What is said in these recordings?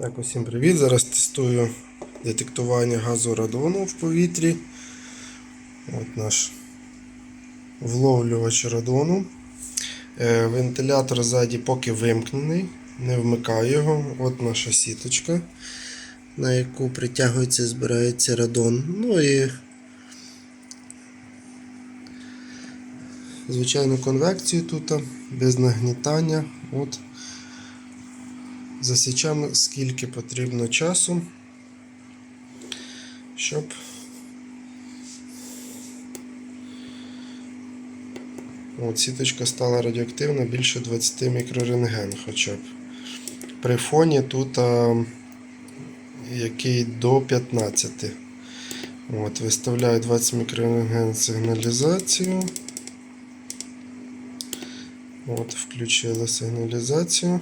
Так, усім привіт. Зараз тестую детектування газу радону в повітрі. От наш вловлювач радону. Е, Вентилятор ззаді поки вимкнений, не вмикаю його. От наша сіточка, на яку притягується, збирається радон. Ну і звичайну конвекцію тут, без нагнітання. От засічемо скільки потрібно часу, щоб От, сіточка стала радіоактивна більше 20 мікрорентген хоча б. При фоні тут а, який до 15. От, Виставляю 20 мікрорентген сигналізацію. От, Включила сигналізацію.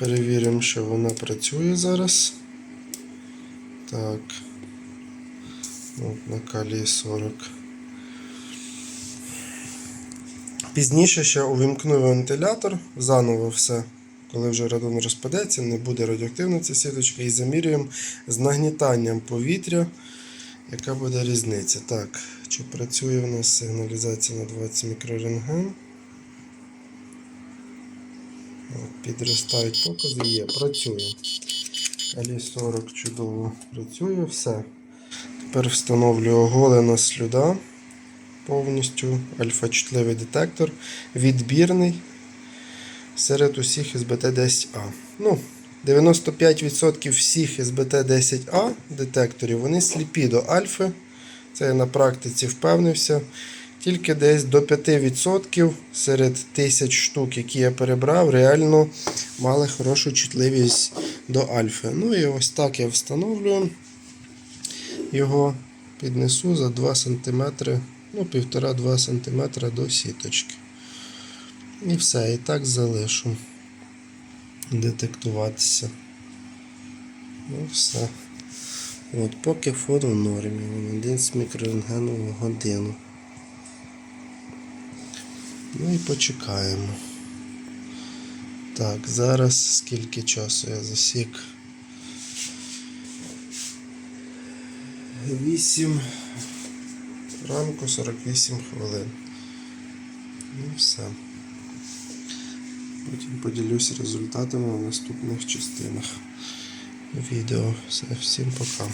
Перевіримо, що вона працює зараз. Так. От, на калії 40. Пізніше ще увімкну вентилятор, заново все. Коли вже радон розпадеться, не буде радіоактивна ця сіточка, і замірюємо з нагнітанням повітря, яка буде різниця. Так, чи працює у нас сигналізація на 20 мікрорентген? Підростають покази, є, працює. Калій 40 чудово працює, все. Тепер встановлюю оголена слюда повністю альфа-чутливий детектор, відбірний серед усіх СБТ-10А. Ну, 95% всіх СБТ-10А детекторів вони сліпі до альфи. Це я на практиці впевнився. Тільки десь до 5% серед тисяч штук, які я перебрав, реально мали хорошу чутливість до альфи. Ну і ось так я встановлюю його, піднесу за 2 см ну, 1,5-2 см до сіточки. І все, і так залишу детектуватися. Ну, все. От, поки фон в нормі, він 11 мікрорентгену в годину. Ну і почекаємо. Так, зараз скільки часу я засік? 8 ранку 48 хвилин. Ну все. Потім поділюсь результатами в наступних частинах відео. Все, всім пока.